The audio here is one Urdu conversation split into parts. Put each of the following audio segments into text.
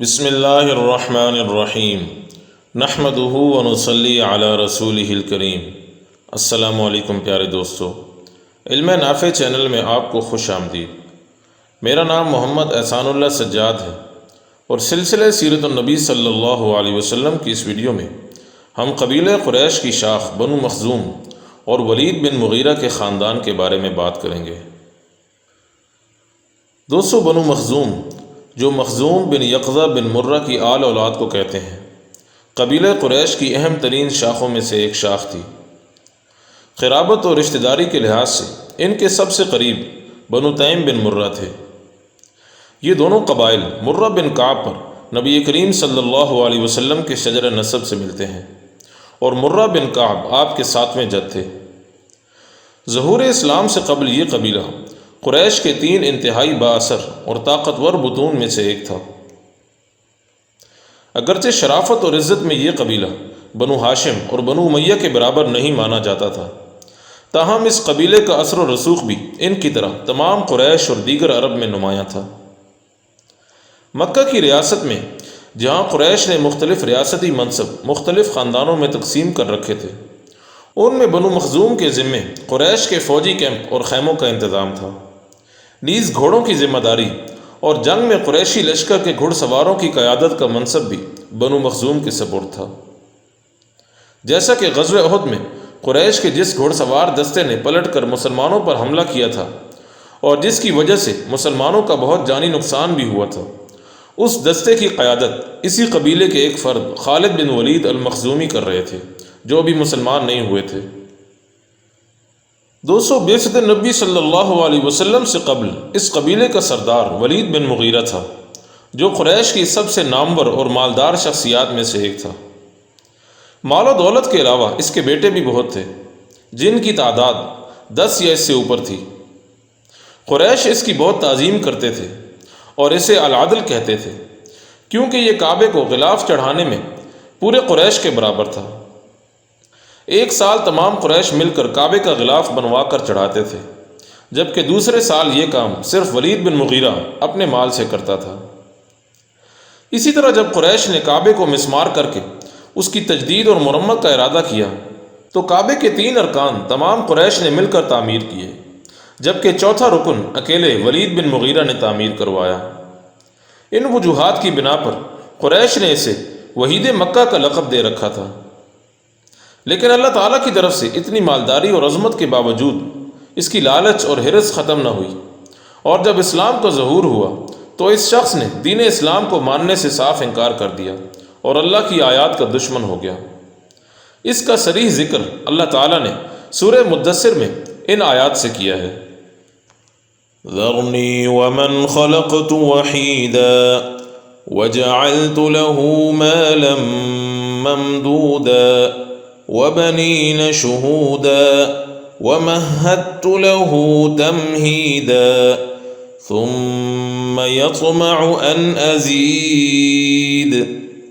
بسم اللہ الرحمن الرحیم۔ نحمدہ ونصلی علی رسول الکریم۔ السلام علیکم پیارے دوستو۔ علم نافع چینل میں آپ کو خوش آمدید۔ میرا نام محمد احسان اللہ سجاد ہے۔ اور سلسلہ سیرت النبی صلی اللہ علیہ وسلم کی اس ویڈیو میں ہم قبیلہ قریش کی شاخ بنو مخزوم اور ولید بن مغیرہ کے خاندان کے بارے میں بات کریں گے۔ دوستو، بنو مخزوم جو مخزوم بن یقضہ بن مرہ کی آل اولاد کو کہتے ہیں۔ قبیلہ قریش کی اہم ترین شاخوں میں سے ایک شاخ تھی۔ خرابت اور رشتہ داری کے لحاظ سے ان کے سب سے قریب بنو تیم بن مرہ تھے۔ یہ دونوں قبائل مرہ بن کعب پر نبی کریم صلی اللہ علیہ وسلم کے شجر نصب سے ملتے ہیں اور مرہ بن کعب آپ کے ساتویں جد تھے۔ ظہور اسلام سے قبل یہ قبیلہ قریش کے تین انتہائی با اثر اور طاقتور بطون میں سے ایک تھا۔ اگرچہ شرافت اور عزت میں یہ قبیلہ بنو ہاشم اور بنو میہ کے برابر نہیں مانا جاتا تھا، تاہم اس قبیلے کا اثر و رسوخ بھی ان کی طرح تمام قریش اور دیگر عرب میں نمایاں تھا۔ مکہ کی ریاست میں، جہاں قریش نے مختلف ریاستی منصب، مختلف خاندانوں میں تقسیم کر رکھے تھے، ان میں بنو مخزوم کے ذمے قریش کے فوجی کیمپ اور خیموں کا انتظام تھا۔ نیز گھوڑوں کی ذمہ داری اور جنگ میں قریشی لشکر کے گھڑ سواروں کی قیادت کا منصب بھی بنو مخزوم کے سپرد تھا۔ جیسا کہ غزو عہد میں قریش کے جس گھڑ سوار دستے نے پلٹ کر مسلمانوں پر حملہ کیا تھا اور جس کی وجہ سے مسلمانوں کا بہت جانی نقصان بھی ہوا تھا، اس دستے کی قیادت اسی قبیلے کے ایک فرد خالد بن ولید المخزومی کر رہے تھے، جو بھی مسلمان نہیں ہوئے تھے۔ دو سو بیفت نبی صلی اللہ علیہ وسلم سے قبل اس قبیلے کا سردار ولید بن مغیرہ تھا، جو قریش کی سب سے نامور اور مالدار شخصیات میں سے ایک تھا۔ مال و دولت کے علاوہ اس کے بیٹے بھی بہت تھے، جن کی تعداد دس یا اس سے اوپر تھی۔ قریش اس کی بہت تعظیم کرتے تھے اور اسے العادل کہتے تھے، کیونکہ یہ کعبے کو غلاف چڑھانے میں پورے قریش کے برابر تھا۔ ایک سال تمام قریش مل کر کعبے کا غلاف بنوا کر چڑھاتے تھے، جبکہ دوسرے سال یہ کام صرف ولید بن مغیرہ اپنے مال سے کرتا تھا۔ اسی طرح جب قریش نے کعبے کو مسمار کر کے اس کی تجدید اور مرمت کا ارادہ کیا، تو کعبے کے تین ارکان تمام قریش نے مل کر تعمیر کیے، جبکہ چوتھا رکن اکیلے ولید بن مغیرہ نے تعمیر کروایا۔ ان وجوہات کی بنا پر قریش نے اسے وحید مکہ کا لقب دے رکھا تھا۔ لیکن اللہ تعالیٰ کی طرف سے اتنی مالداری اور عظمت کے باوجود اس کی لالچ اور حرس ختم نہ ہوئی۔ اور جب اسلام کا ظہور ہوا، تو اس شخص نے دین اسلام کو ماننے سے صاف انکار کر دیا اور اللہ کی آیات کا دشمن ہو گیا۔ اس کا سریح ذکر اللہ تعالیٰ نے سورہ مدثر میں ان آیات سے کیا ہے۔ ذرني ومن خلقت وحيدا وجعلت له مالا ممدودا۔ وبنين شهودا ومهدت له تمهيدا ثم يطمع أن أزيد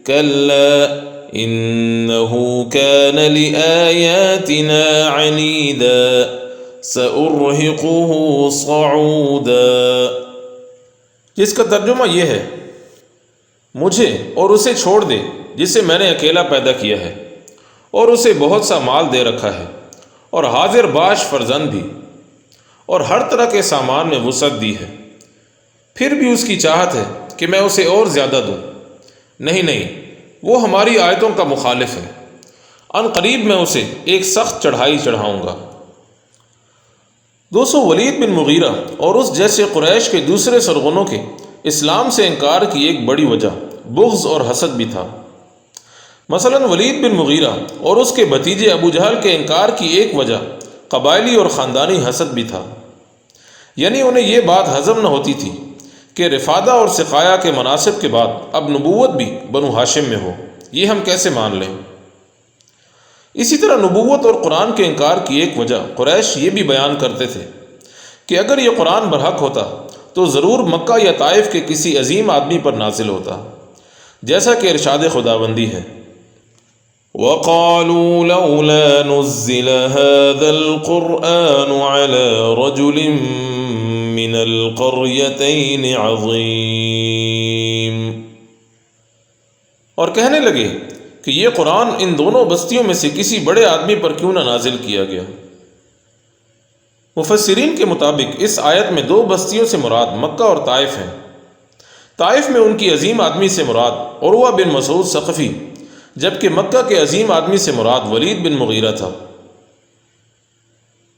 كلا إنه كان لآياتنا عنيدا سأرهقه صعودا جس کا ترجمہ یہ ہے مجھے اور اسے چھوڑ دے جسے میں نے اکیلا پیدا کیا ہے۔ اور اسے بہت سا مال دے رکھا ہے اور حاضر باش فرزند بھی۔ اور ہر طرح کے سامان میں وسعت دی ہے۔ پھر بھی اس کی چاہت ہے کہ میں اسے اور زیادہ دوں۔ نہیں نہیں، وہ ہماری آیتوں کا مخالف ہے۔ ان قریب میں اسے ایک سخت چڑھائی چڑھاؤں گا۔ دوستو ولید بن مغیرہ اور اس جیسے قریش کے دوسرے سرغنوں کے اسلام سے انکار کی ایک بڑی وجہ، بغض اور حسد بھی تھا۔ مثلا ولید بن مغیرہ اور اس کے بھتیجے ابو جہل کے انکار کی ایک وجہ قبائلی اور خاندانی حسد بھی تھا۔ یعنی انہیں یہ بات ہضم نہ ہوتی تھی کہ رفادہ اور سقایا کے مناسب کے بعد اب نبوت بھی بنو ہاشم میں ہو۔ یہ ہم کیسے مان لیں؟ اسی طرح نبوت اور قرآن کے انکار کی ایک وجہ قریش یہ بھی بیان کرتے تھے کہ اگر یہ قرآن برحق ہوتا تو ضرور مکہ یا طائف کے کسی عظیم آدمی پر نازل ہوتا۔ جیسا کہ ارشاد خدا بندی ہے۔ وقالوا لولا نزل هذا القرآن على رجل من القريتين عظيم۔ اور کہنے لگے کہ یہ قرآن ان دونوں بستیوں میں سے کسی بڑے آدمی پر کیوں نہ نازل کیا گیا؟ مفسرین کے مطابق اس آیت میں دو بستیوں سے مراد مکہ اور طائف ہیں۔ طائف میں ان کی عظیم آدمی سے مراد عروہ بن مسعود ثقفی جبکہ مکہ کے عظیم آدمی سے مراد ولید بن مغیرہ تھا۔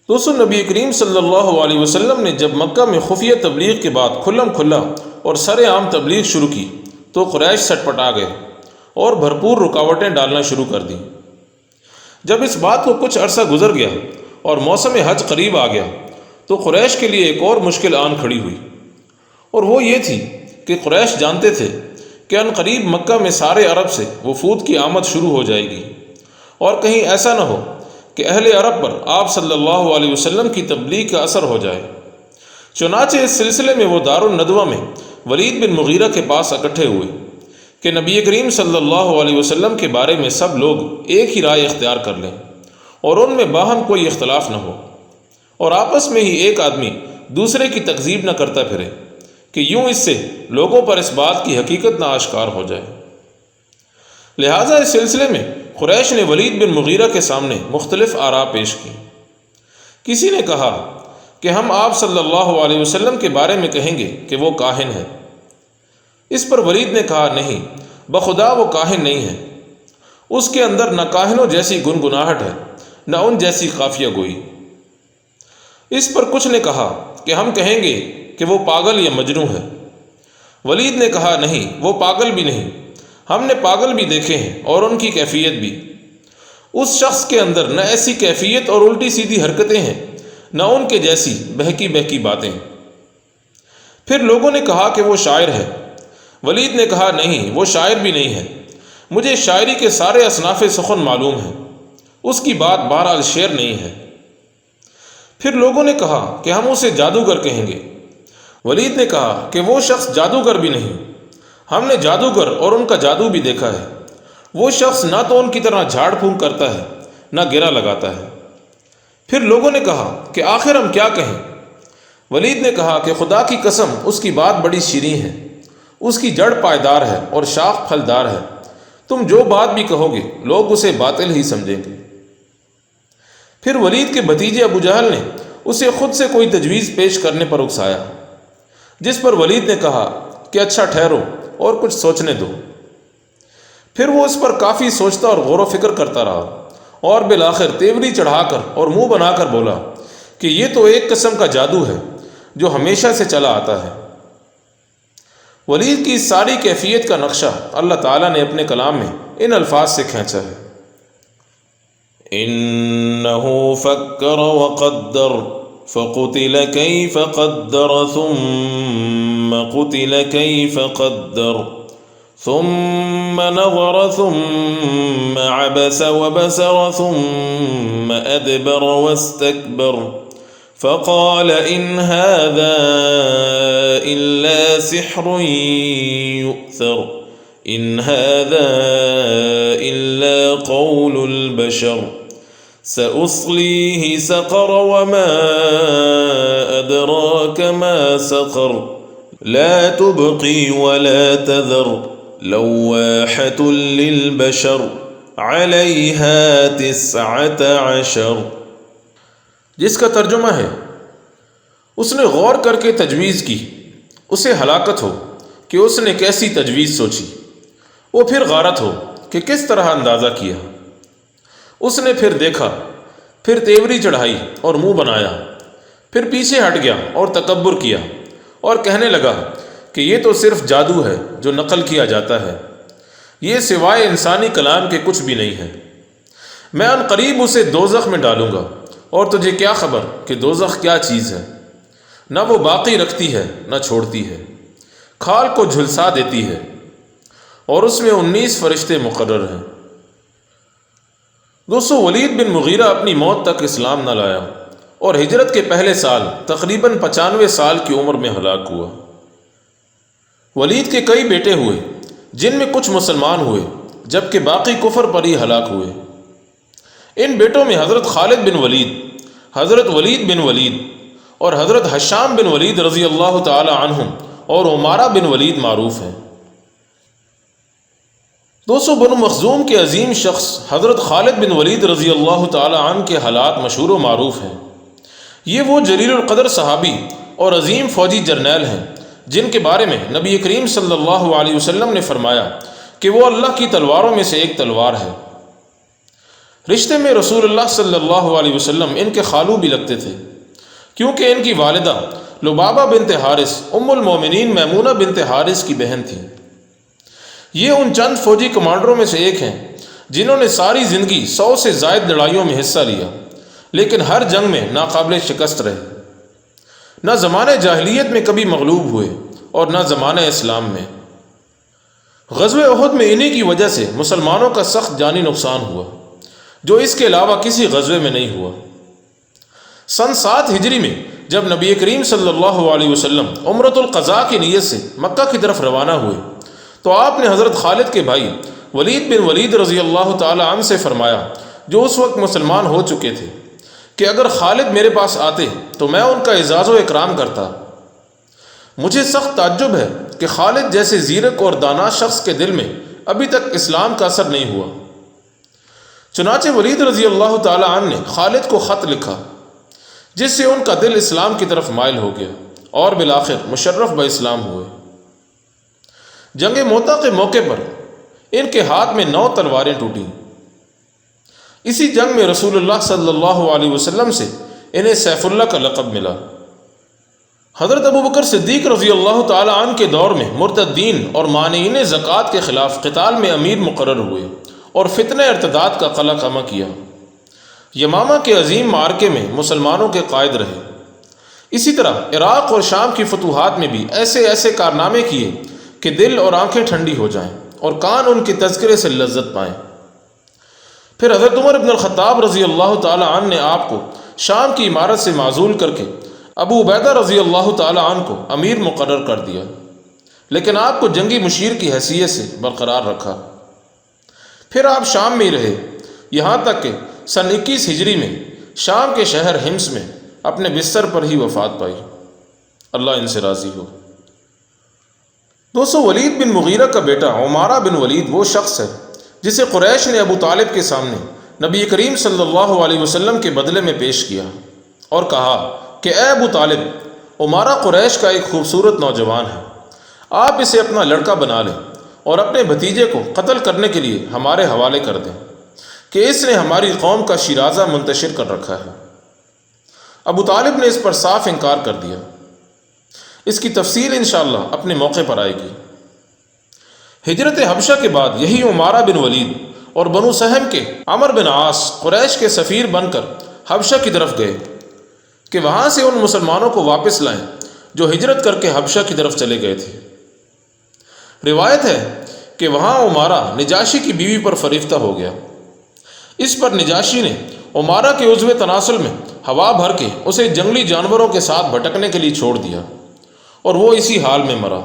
دوستو نبی کریم صلی اللہ علیہ وسلم نے جب مکہ میں خفیہ تبلیغ کے بعد کھلم کھلا اور سر عام تبلیغ شروع کی تو قریش سٹ پٹا گئے اور بھرپور رکاوٹیں ڈالنا شروع کر دیں۔ جب اس بات کو کچھ عرصہ گزر گیا اور موسم حج قریب آ گیا تو قریش کے لیے ایک اور مشکل آن کھڑی ہوئی اور وہ یہ تھی کہ قریش جانتے تھے کہ ان قریب مکہ میں سارے عرب سے وفود کی آمد شروع ہو جائے گی۔ اور کہیں ایسا نہ ہو کہ اہل عرب پر آپ صلی اللہ علیہ وسلم کی تبلیغ کا اثر ہو جائے۔ چنانچہ اس سلسلے میں وہ دار الندوہ میں ولید بن مغیرہ کے پاس اکٹھے ہوئے کہ نبی کریم صلی اللہ علیہ وسلم کے بارے میں سب لوگ ایک ہی رائے اختیار کر لیں اور ان میں باہم کوئی اختلاف نہ ہو اور آپس میں ہی ایک آدمی دوسرے کی تکذیب نہ کرتا پھرے۔ کہ یوں اس سے لوگوں پر اس بات کی حقیقت نہ آشکار ہو جائے۔ لہٰذا اس سلسلے میں قریش نے ولید بن مغیرہ کے سامنے مختلف آراء پیش کی۔ کسی نے کہا کہ ہم آپ صلی اللہ علیہ وسلم کے بارے میں کہیں گے کہ وہ کاہن ہے اس پر ولید نے کہا نہیں، بخدا وہ کاہن نہیں ہے۔ اس کے اندر نہ کاہنوں جیسی گنگناہٹ ہے، نہ ان جیسی قافیہ گوئی۔ اس پر کچھ نے کہا کہ ہم کہیں گے کہ وہ پاگل یا مجنو ہے۔ ولید نے کہا، نہیں، وہ پاگل بھی نہیں۔ ہم نے پاگل بھی دیکھے ہیں اور ان کی کیفیت بھی۔ اس شخص کے اندر نہ ایسی کیفیت اور الٹی سیدھی حرکتیں ہیں، نہ ان کے جیسی بہکی بہکی باتیں۔ پھر لوگوں نے کہا کہ وہ شاعر ہے۔ ولید نے کہا، نہیں، وہ شاعر بھی نہیں ہے۔ مجھے شاعری کے سارے اصناف سخن معلوم ہیں۔ اس کی بات بہرحال شعر نہیں ہے۔ پھر لوگوں نے کہا کہ ہم اسے جادوگر کہیں گے۔ ولید نے کہا کہ وہ شخص جادوگر بھی نہیں۔ ہم نے جادوگر اور ان کا جادو بھی دیکھا ہے۔ وہ شخص نہ تو ان کی طرح جھاڑ پھونک کرتا ہے، نہ گرا لگاتا ہے۔ پھر لوگوں نے کہا کہ آخر ہم کیا کہیں؟ ولید نے کہا کہ خدا کی قسم، اس کی بات بڑی شیریں ہے اس کی جڑ پائیدار ہے اور شاخ پھلدار ہے۔ تم جو بات بھی کہو گے، لوگ اسے باطل ہی سمجھیں گے۔ پھر ولید کے بھتیجے ابو جہل نے اسے خود سے کوئی تجویز پیش کرنے پر اکسایا۔ جس پر ولید نے کہا کہ اچھا ٹھہرو اور کچھ سوچنے دو۔ پھر وہ اس پر کافی سوچتا اور غور و فکر کرتا رہا اور بالآخر تیوری چڑھا کر اور منہ بنا کر بولا کہ یہ تو ایک قسم کا جادو ہے جو ہمیشہ سے چلا آتا ہے۔ ولید کی ساری کیفیت کا نقشہ اللہ تعالیٰ نے اپنے کلام میں ان الفاظ سے کھینچا ہے۔ إنه فكر وقدر فقتل كيف قدر ثم قتل كيف قدر ثم نظر ثم عبس وبسر ثم أدبر واستكبر. فقال إن هذا إلا سحر يؤثر إن هذا إلا قول البشر. سأصليه سقر وما أدراك ما سقر. لا تبقي ولا تذر، لواحة للبشر، عليها تسعة عشر. جس کا ترجمہ ہے، اس نے غور کر کے تجویز کی، اسے ہلاکت ہو کہ اس نے کیسی تجویز سوچی۔ وہ پھر غارت ہو کہ کس طرح اندازہ کیا۔ اس نے پھر دیکھا، پھر تیوری چڑھائی اور منہ بنایا، پھر پیچھے ہٹ گیا اور تکبر کیا اور کہنے لگا کہ یہ تو صرف جادو ہے جو نقل کیا جاتا ہے۔ یہ سوائے انسانی کلام کے کچھ بھی نہیں ہے۔ میں ان قریب اسے دوزخ میں ڈالوں گا اور تجھے کیا خبر کہ دوزخ کیا چیز ہے؟ نہ وہ باقی رکھتی ہے، نہ چھوڑتی ہے۔ کھال کو جھلسا دیتی ہے اور اس میں انیس فرشتے مقرر ہیں۔ دوستو، ولید بن مغیرہ اپنی موت تک اسلام نہ لایا اور ہجرت کے پہلے سال، تقریباً پچانوے سال کی عمر میں ہلاک ہوا۔ ولید کے کئی بیٹے ہوئے، جن میں کچھ مسلمان ہوئے، جبکہ باقی کفر پر ہی ہلاک ہوئے۔ ان بیٹوں میں حضرت خالد بن ولید، حضرت ولید بن ولید اور حضرت حشام بن ولید رضی اللہ تعالی عنہم اور عمارہ بن ولید معروف ہیں۔ دوستو، بنو مخزوم کے عظیم شخص حضرت خالد بن ولید رضی اللہ تعالی عنہ کے حالات مشہور و معروف ہیں۔ یہ وہ جلیل القدر صحابی اور عظیم فوجی جرنیل ہیں، جن کے بارے میں نبی کریم صلی اللہ علیہ وسلم نے فرمایا کہ وہ اللہ کی تلواروں میں سے ایک تلوار ہے۔ رشتے میں رسول اللہ صلی اللہ علیہ وسلم ان کے خالو بھی لگتے تھے، کیونکہ ان کی والدہ لبابہ بنت حارث، ام المومنین میمونہ بنت حارث کی بہن تھیں۔ یہ ان چند فوجی کمانڈروں میں سے ایک ہیں جنہوں نے ساری زندگی سو سے زائد لڑائیوں میں حصہ لیا، لیکن ہر جنگ میں ناقابل شکست رہے۔ نہ زمانۂ جاہلیت میں کبھی مغلوب ہوئے اور نہ زمانۂ اسلام میں۔ غزو عہد میں انہی کی وجہ سے مسلمانوں کا سخت جانی نقصان ہوا، جو اس کے علاوہ کسی غزوے میں نہیں ہوا۔ سن سات ہجری میں جب نبی کریم صلی اللہ علیہ وسلم عمرت القضاء کی نیت سے مکہ کی طرف روانہ ہوئے تو آپ نے حضرت خالد کے بھائی ولید بن ولید رضی اللہ تعالی عنہ سے فرمایا جو اس وقت مسلمان ہو چکے تھے کہ اگر خالد میرے پاس آتے تو میں ان کا اعزاز و اکرام کرتا۔ مجھے سخت تعجب ہے کہ خالد جیسے زیرک اور دانا شخص کے دل میں ابھی تک اسلام کا اثر نہیں ہوا۔ چنانچہ ولید رضی اللہ تعالی عنہ نے خالد کو خط لکھا، جس سے ان کا دل اسلام کی طرف مائل ہو گیا اور بالآخر مشرف ب اسلام ہوئے۔ جنگ موتا کے موقع پر ان کے ہاتھ میں نو تلواریں ٹوٹیں۔ اسی جنگ میں رسول اللہ صلی اللہ علیہ وسلم سے انہیں سیف اللہ کا لقب ملا۔ حضرت ابو بکر صدیق رضی اللہ تعالی عنہ کے دور میں مرتدین اور مانعین زکوٰۃ کے خلاف قتال میں امیر مقرر ہوئے اور فتنہ ارتداد کا قلع کما کیا۔ یمامہ کے عظیم مارکے میں مسلمانوں کے قائد رہے۔ اسی طرح عراق اور شام کی فتوحات میں بھی ایسے ایسے کارنامے کیے کہ دل اور آنکھیں ٹھنڈی ہو جائیں اور کان ان کے تذکرے سے لذت پائیں۔ پھر حضرت عمر ابن الخطاب رضی اللہ تعالی عنہ نے آپ کو شام کی عمارت سے معزول کر کے ابو عبیدہ رضی اللہ تعالی عنہ کو امیر مقرر کر دیا۔ لیکن آپ کو جنگی مشیر کی حیثیت سے برقرار رکھا۔ پھر آپ شام میں ہی رہے۔ یہاں تک کہ سن اکیس ہجری میں شام کے شہر ہمس میں اپنے بستر پر ہی وفات پائی۔ اللہ ان سے راضی ہو۔ دوستو ولید بن مغیرہ کا بیٹا عمارہ بن ولید وہ شخص ہے جسے قریش نے ابو طالب کے سامنے نبی کریم صلی اللہ علیہ وسلم کے بدلے میں پیش کیا اور کہا کہ اے ابو طالب، عمارہ قریش کا ایک خوبصورت نوجوان ہے۔ آپ اسے اپنا لڑکا بنا لیں اور اپنے بھتیجے کو قتل کرنے کے لیے ہمارے حوالے کر دیں کہ اس نے ہماری قوم کا شیرازہ منتشر کر رکھا ہے۔ ابو طالب نے اس پر صاف انکار کر دیا۔ اس کی تفصیل انشاءاللہ اپنے موقع پر آئے گی۔ ہجرت حبشہ کے بعد یہی عمارہ بن ولید اور بنو سہم کے عمر بن عاص قریش کے سفیر بن کر حبشہ کی طرف گئے کہ وہاں سے ان مسلمانوں کو واپس لائیں جو ہجرت کر کے حبشہ کی طرف چلے گئے تھے۔ روایت ہے کہ وہاں عمارہ نجاشی کی بیوی پر فریفتہ ہو گیا۔ اس پر نجاشی نے عمارہ کے عضو تناسل میں ہوا بھر کے اسے جنگلی جانوروں کے ساتھ بھٹکنے کے لیے چھوڑ دیا۔ اور وہ اسی حال میں مرا۔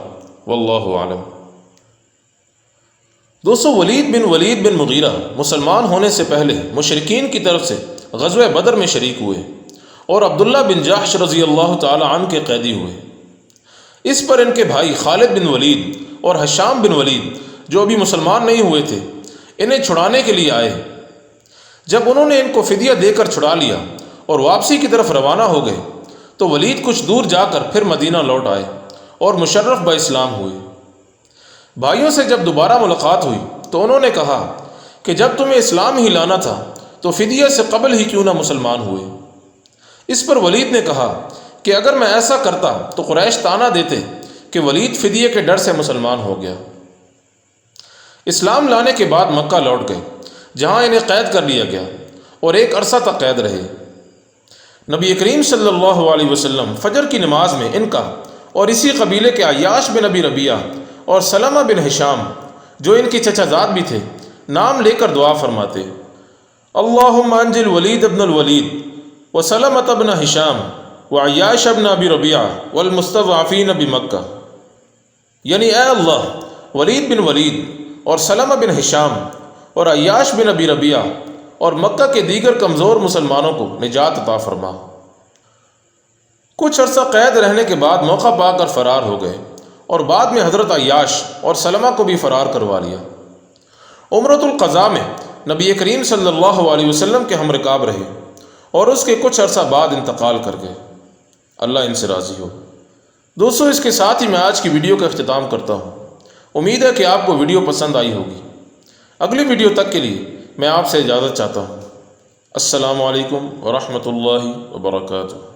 واللہ عالم دوستو، ولید بن ولید بن مغیرہ مسلمان ہونے سے پہلے مشرقین کی طرف سے غزوہ بدر میں شریک ہوئے اور عبداللہ بن جاحش رضی اللہ تعالی عنہ کے قیدی ہوئے۔ اس پر ان کے بھائی خالد بن ولید اور حشام بن ولید جو ابھی مسلمان نہیں ہوئے تھے، انہیں چھڑانے کے لیے آئے۔ جب انہوں نے ان کو فدیہ دے کر چھڑا لیا اور واپسی کی طرف روانہ ہو گئے تو ولید کچھ دور جا کر پھر مدینہ لوٹ آئے اور مشرف با اسلام ہوئے۔ بھائیوں سے جب دوبارہ ملاقات ہوئی تو انہوں نے کہا کہ جب تمہیں اسلام ہی لانا تھا تو فدیہ سے قبل ہی کیوں نہ مسلمان ہوئے؟ اس پر ولید نے کہا کہ اگر میں ایسا کرتا تو قریش تانا دیتے کہ ولید فدیے کے ڈر سے مسلمان ہو گیا۔ اسلام لانے کے بعد مکہ لوٹ گئے، جہاں انہیں قید کر لیا گیا اور ایک عرصہ تک قید رہے۔ نبی کریم صلی اللہ علیہ وسلم فجر کی نماز میں ان کا اور اسی قبیلے کے عیاش بن نبی ربیہ اور سلمہ بن حشام جو ان کی چچا زاد بھی تھے، نام لے کر دعا فرماتے۔ اللہ انجل ولید ابن الولید و سلمت ابن حشام و عیاش ابن ابی ربیہ والمستضعفین بمکہ۔ یعنی اے اللہ، ولید بن ولید اور سلمہ بن حشام اور عیاش بن ابی ربیہ اور مکہ کے دیگر کمزور مسلمانوں کو نجات عطا فرما۔ کچھ عرصہ قید رہنے کے بعد موقع پا کر فرار ہو گئے اور بعد میں حضرت عیاش اور سلمہ کو بھی فرار کروا لیا۔ عمرۃ القضاء میں نبی کریم صلی اللہ علیہ وسلم کے ہم رکاب رہے اور اس کے کچھ عرصہ بعد انتقال کر گئے۔ اللہ ان سے راضی ہو۔ دوستو، اس کے ساتھ ہی میں آج کی ویڈیو کا اختتام کرتا ہوں۔ امید ہے کہ آپ کو ویڈیو پسند آئی ہوگی۔ اگلی ویڈیو تک کے لیے میں آپ سے اجازت چاہتا ہوں۔ السلام علیکم ورحمۃ اللہ وبرکاتہ۔